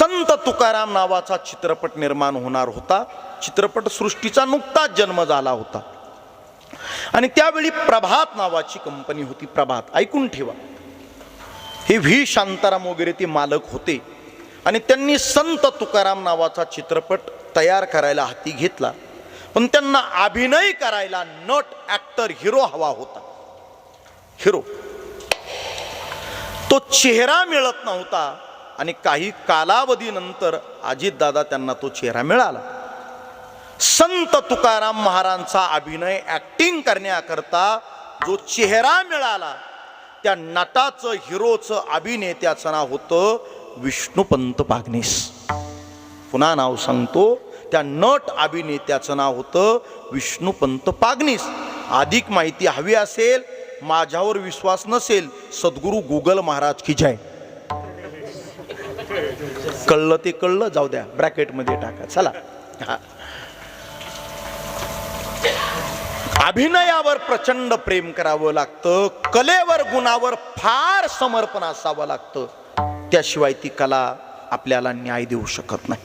संत तुकाराम नावाचा चित्रपट निर्माण होणार होता. चित्रपट सृष्टीचा नुकताच जन्म झाला होता. आणि त्यावेळी प्रभात नावाची कंपनी होती. प्रभात ऐकून ठेवा. हे व्ही. शांताराम वगैरे ते मालक होते. आणि त्यांनी संत तुकाराम नावाचा चित्रपट तयार करायला हाती घेतला. पण त्यांना अभिनय करायला नट ॲक्टर हिरो हवा होता. हिरो तो चेहरा मिळत नव्हता. आणि काही कालावधीनंतर अजितदादा त्यांना तो चेहरा मिळाला. संत तुकाराम महाराजांचा अभिनय ॲक्टिंग करण्याकरता जो चेहरा मिळाला त्या नटाचं हिरोचं अभिनेत्याचं नाव होतं विष्णुपंत पागनीस पुन्हा नाव सांगतो त्या नट अभिनेत्याचं नाव होतं विष्णुपंत पागनीस अधिक माहिती हवी असेल माझ्यावर विश्वास नसेल सद्गुरू गुगल महाराज की जय. कळलं ते कळलं जाऊ द्या ब्रॅकेटमध्ये टाका चला. हा. अभिनयावर प्रचंड प्रेम करावं लागतं कलेवर गुणावर फार समर्पण असावं लागतं. त्याशिवाय ती कला आपल्याला न्याय देऊ शकत नाही.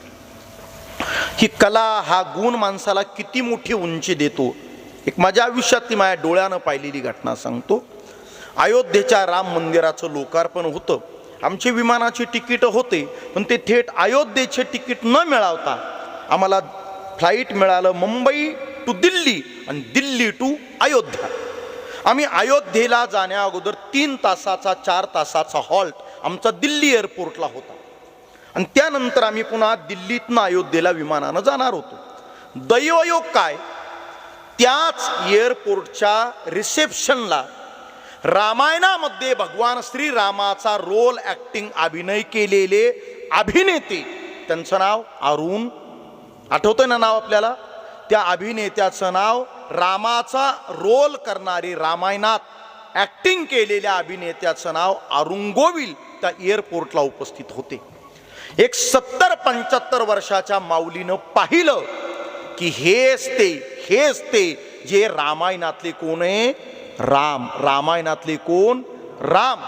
ही कला हा गुण माणसाला किती मोठी उंची देतो. एक माझ्या आयुष्यातली माझ्या डोळ्यानं पाहिलेली घटना सांगतो. अयोध्येच्या राम मंदिराचं लोकार्पण होतं. आमचे विमानाची तिकीट होते पण ते थेट अयोध्येचे तिकीट न मिळवता आम्हाला फ्लाईट मिळालं मुंबई टू दिल्ली आणि दिल्ली टू अयोध्या. आम्ही अयोध्येला जाण्या अगोदर तीन तासाचा चार तासाचा हॉल्ट आमचा दिल्ली एअरपोर्टला होता. आणि त्यानंतर आम्ही पुन्हा दिल्लीतनं अयोध्येला विमानानं जाणार होतो. दैवयोग काय? त्याच एअरपोर्टच्या रिसेप्शनला रामायणामध्ये भगवान श्रीरामाचा रोल ॲक्टिंग अभिनय केलेले अभिनेते. त्यांचं नाव अरुण. आठवतंय ना नाव आपल्याला? त्या अभिनेत्याचं नाव रामाचा रोल करणारे रामायणात ॲक्टिंग केलेल्या अभिनेत्याचं नाव अरुण गोविल त्या एअरपोर्टला उपस्थित होते. एक सत्तर पंच्याहत्तर वर्षाच्या माऊलीनं पाहिलं की हेच ते हेच ते जे रामायणातले कोण आहे? राम रामायणातले कोण? राम.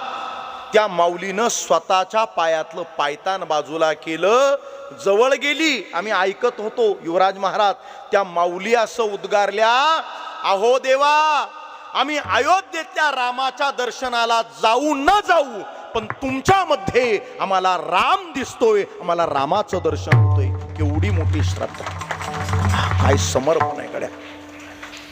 त्या माऊलीनं स्वतःच्या पायातलं पायतान बाजूला केलं जवळ गेली. आम्ही ऐकत होतो युवराज महाराज त्या माऊली असं उद्गारल्या अहो देवा आम्ही अयोध्येतल्या रामाच्या दर्शनाला जाऊ न जाऊ पण तुमच्यामध्ये आम्हाला राम दिसतोय आम्हाला रामाचं दर्शन होतोय. एवढी मोठी श्रद्धा. काय समर्पण आहे गड्या.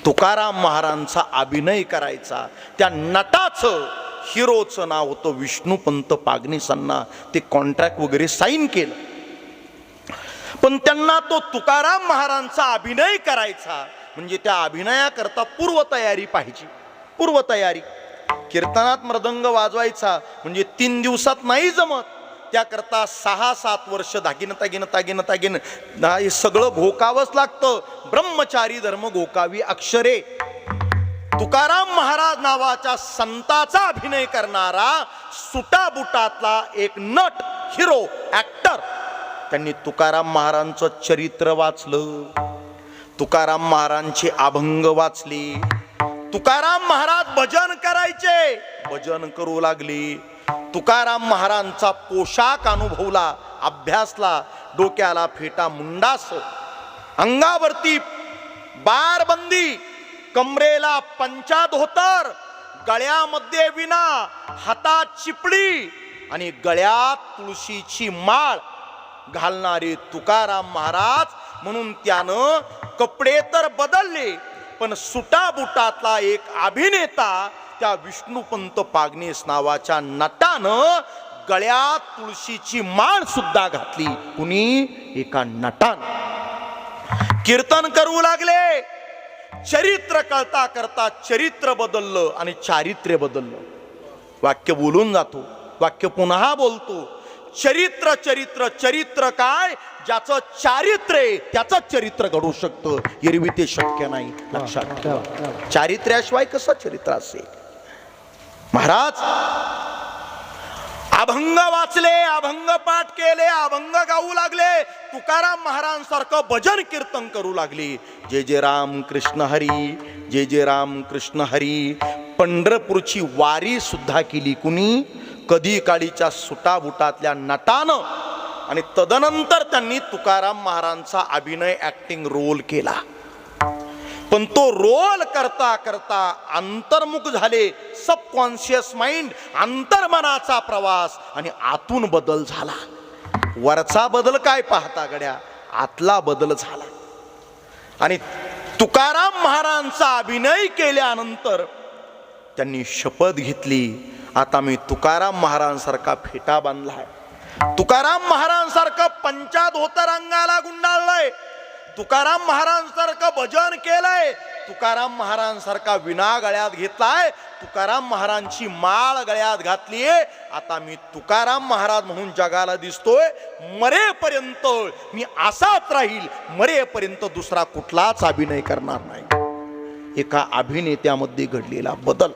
तुकाराम महाराजांचा अभिनय करायचा त्या नटाचं हिरोचं नाव होतं विष्णुपंत पागनीसांना ते कॉन्ट्रॅक्ट वगैरे साईन केलं. पण त्यांना तो तुकाराम महाराजांचा अभिनय करायचा म्हणजे त्या अभिनयाकरता पूर्वतयारी पाहिजे. पूर्वतयारी. कीर्तनात मृदंग वाजवायचा म्हणजे तीन दिवसात नाही जमत. त्याकरता सहा सात वर्ष दागिनं तागिनं तागिनं तागिनं हे सगळं घोकावंच लागतं. ब्रह्मचारी धर्म घोकावी अक्षरे. तुकाराम महाराज नावाच्या संताचा अभिनय करणारा सुटाबुटातला एक नट हिरो ऍक्टर त्यांनी तुकाराम महाराजांचं चरित्र वाचलं. तुकाराम महाराजांचे अभंग वाचले. तुकाराम महाराज भजन करायचे. भजन करू लागले. तुकाराम महाराजांचा पोशाख अनुभवला अभ्यासला डोक्याला फेटा मुंडास अंगावरती बारबंदी कमरेला पंचा धोतर गळ्यामध्ये विना हातात चिपडी आणि गळ्यात तुळशीची माळ घालणारे तुकाराम महाराज म्हणून त्यानं कपडे तर बदलले पण सुटाबुटातला एक अभिनेता त्या विष्णुपंत पागनेस नावाच्या नटानं गळ्यात तुळशीची माळ सुद्धा घातली. कुणी? एका नटानं. कीर्तन करू लागले. चरित्र कळता करता चरित्र बदललं आणि चारित्र्य बदललं. वाक्य बोलून जातो. वाक्य पुन्हा बोलतो. चरित्र चरित्र चरित्र काय? ज्याचं चारित्र्य आहे, त्याचं चरित्र घडू शकतं. एरवी ते शक्य नाही. लक्षात ठेवा. चारित्र्याशिवाय कसं चरित्र असेल? महाराज अभंग वाचले अभंग पाठ केले अभंग गाऊ लागले तुकाराम महाराजांसारखं भजन कीर्तन करू लागली. जे जे राम कृष्ण हरी जे जे राम कृष्ण हरी पंढरपूरची वारी सुद्धा केली कुणी? कधी काळीच्या सुटाबुटातल्या नटानं आणि तदनंतर त्यांनी तुकाराम महाराजांचा अभिनय ऍक्टिंग रोल केला. पण तो रोल करता करता अंतर्मुख झाले सबकॉन्शियस माइंड अंतर्मनाचा प्रवास आणि आतून बदल झाला. वरचा बदल काय पाहता गड्या? आतला बदल झाला. आणि तुकाराम महाराजांचा अभिनय केल्यानंतर त्यांनी शपथ घेतली. आता मी तुकाराम महाराजांसारखा फेटा बांधलाय. तुकाराम महाराजांसारखं पंचा धोतरंगाला गुंडाळलंय. तुकाराम महाराजांसारखं भजन केलंय. तुकाराम महाराजांसारखा विना गळ्यात घेतलाय. तुकाराम महाराजांची माळ गळ्यात घातलीये आता मी तुकाराम महाराज म्हणून जगाला दिसतोय. मरेपर्यंत मी असाच राहील. मरेपर्यंत दुसरा कुठलाच अभिनय करणार नाही. एका अभिनेत्यामध्ये घडलेला बदल.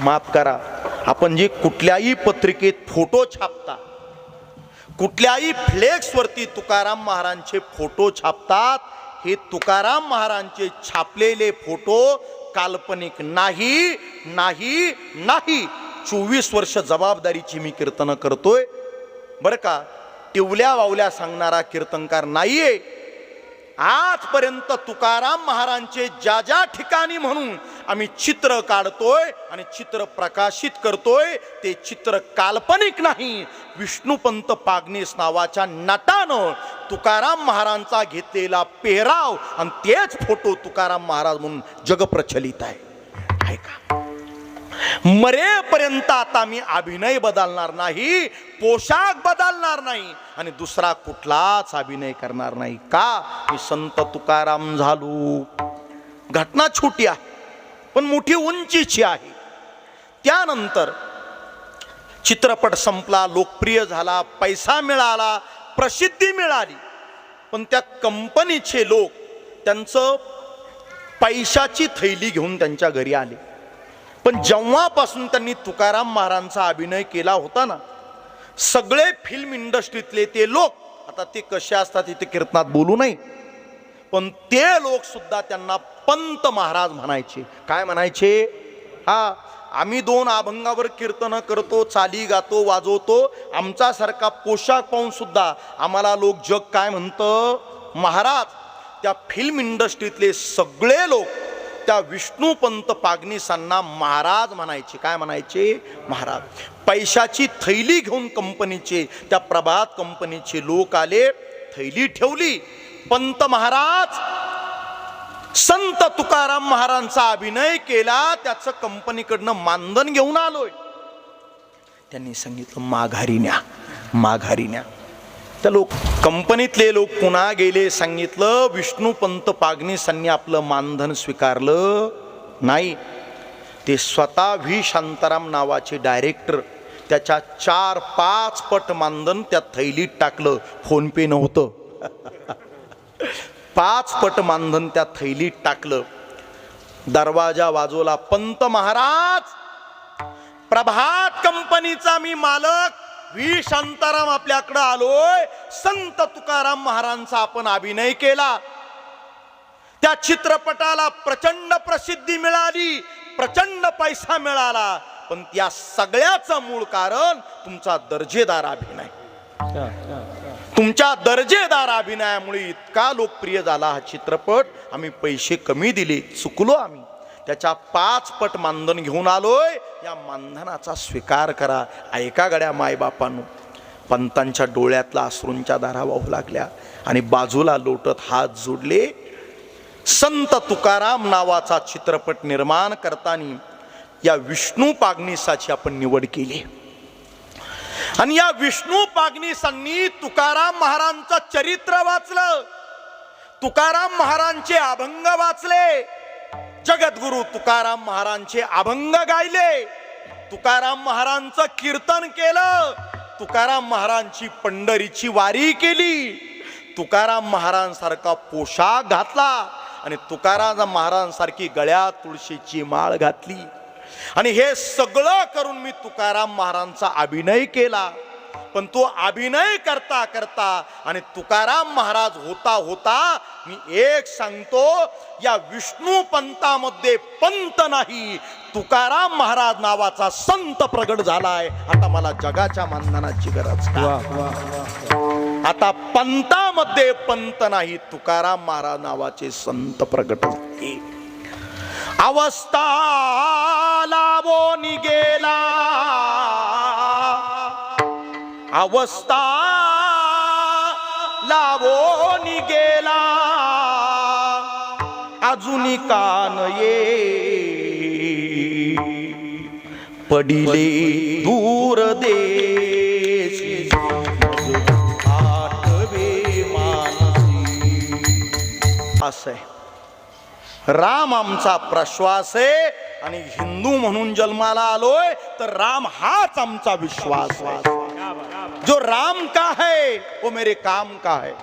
माफ करा. आपण जे कुठल्याही पत्रिकेत फोटो छापता कुठल्याही फ्लेक्सवरती तुकाराम महाराजांचे फोटो छापतात हे तुकाराम महाराजांचे छापलेले फोटो काल्पनिक नाही नाही नाही. चोवीस वर्ष जबाबदारीची मी कीर्तन करतोय. बरं का टिवल्या वावल्या सांगणारा कीर्तनकार नाहीये. आजपर्यंत तुकाराम महाराजांचे ज्या ज्या ठिकाणी म्हणून आम्ही चित्र काढतोय आणि चित्र प्रकाशित करतोय ते चित्र काल्पनिक नाही. विष्णुपंत पागनेस नावाच्या नटानं तुकाराम महाराजांचा घेतलेला पेहराव आणि तेच फोटो तुकाराम महाराज म्हणून जगप्रचलित आहे. ऐका मरेपर्यंत आता मी अभिनय बदलणार नाही पोशाख बदलणार नाही आणि दुसरा कुठलाच अभिनय करणार नाही. का? मी संत तुकाराम झालो. घटना छोटी आहे पण मोठी उंचीची आहे. त्यानंतर चित्रपट संपला लोकप्रिय झाला पैसा मिळाला प्रसिद्धी मिळाली. पण त्या कंपनीचे लोक त्यांचं पैशाची थैली घेऊन त्यांच्या घरी आले. पण जेव्हापासून त्यांनी तुकाराम महाराजांचा अभिनय केला होता ना सगळे फिल्म इंडस्ट्रीतले ते लोक आता ते कसे असतात इथे कीर्तनात बोलू नाही पण ते लोक सुद्धा त्यांना पंत महाराज म्हणायचे. काय म्हणायचे? हा आम्ही दोन अभंगावर कीर्तन करतो चाली गातो वाजवतो आमच्यासारखा पोशाख पाहून सुद्धा आम्हाला लोक जग काय म्हणतं? महाराज त्या फिल्म इंडस्ट्रीतले सगळे लोक त्या विष्णुपंत पागनीसांना महाराज म्हणायचे. काय म्हणायचे? महाराज पैशाची थैली घेऊन कंपनीचे त्या प्रभात कंपनीचे लोक आले थैली ठेवली. पंत महाराज संत तुकाराम महाराजांचा अभिनय केला त्याचं कंपनीकडनं मानधन घेऊन आलोय. त्यांनी सांगितलं माघारी न्या माघारी न्या. त्या लोक कंपनीतले लोक पुन्हा गेले सांगितलं विष्णुपंत पागनीसांनी आपलं मानधन स्वीकारलं नाही. ते स्वतः व्ही. शांताराम नावाचे डायरेक्टर त्याच्या चार पाच पट मानधन त्या थैलीत टाकलं. फोनपे नव्हतं. पाच पट मानधन त्या थैलीत टाकलं. दरवाजा वाजवला पंत महाराज प्रभात कंपनीचा मी मालक. व्ही शांताराम आपल्याकडं आलोय. संत तुकाराम महाराजांचा आपण अभिनय केला. त्या चित्रपटाला प्रचंड प्रसिद्धी मिळाली प्रचंड पैसा मिळाला. पण त्या सगळ्याचं मूळ कारण तुमचा दर्जेदार अभिनय. तुमच्या दर्जेदार अभिनयामुळे इतका लोकप्रिय झाला हा चित्रपट. आम्ही पैसे कमी दिले चुकलो आम्ही. त्याच्या पाच पट मानधन घेऊन आलोय. या मानधनाचा स्वीकार करा. ऐका गड्या मायबापांनो. पंतांच्या डोळ्यातला अश्रूंच्या दारा वाहू लागल्या आणि बाजूला लोटत हात जोडले. संत तुकाराम नावाचा चित्रपट निर्माण करताना या विष्णू पागनीसाची आपण निवड केली. आणि या विष्णू पागनीसांनी तुकाराम महाराजांचं चरित्र वाचलं. तुकाराम महाराजांचे अभंग वाचले. जगद्गुरु तुकाराम महाराजांचे अभंग गायले. तुकाराम महाराजांचं कीर्तन केलं. तुकाराम महाराजांची पंढरीची वारी केली. तुकाराम महाराजांसारखा पोशाख घातला आणि तुकाराम महाराजांसारखी गळ्यात तुळशीची माळ घातली. आणि हे सगळं करून मी तुकाराम महाराजांचा अभिनय केला. पण तो अभिनय करता करता आणि तुकाराम महाराज होता होता मी एक सांगतो या विष्णू पंतामध्ये पंत नाही तुकाराम महाराज नावाचा संत प्रगट झालाय. आता मला जगाच्या मानधनाची गरज आता पंतामध्ये पंत नाही तुकाराम महाराज नावाचे संत प्रगट झाले. अवस्था लावून गेला वस्ता लावून गेला. अजूनी कान ये पडिले दूर देश. आठवे मानसी असं आहे. राम आमचा प्रश्वास आहे आणि हिंदू म्हणून जन्माला आलोय तर राम हाच आमचा विश्वास आहे. जो राम का है वो मेरे काम का है।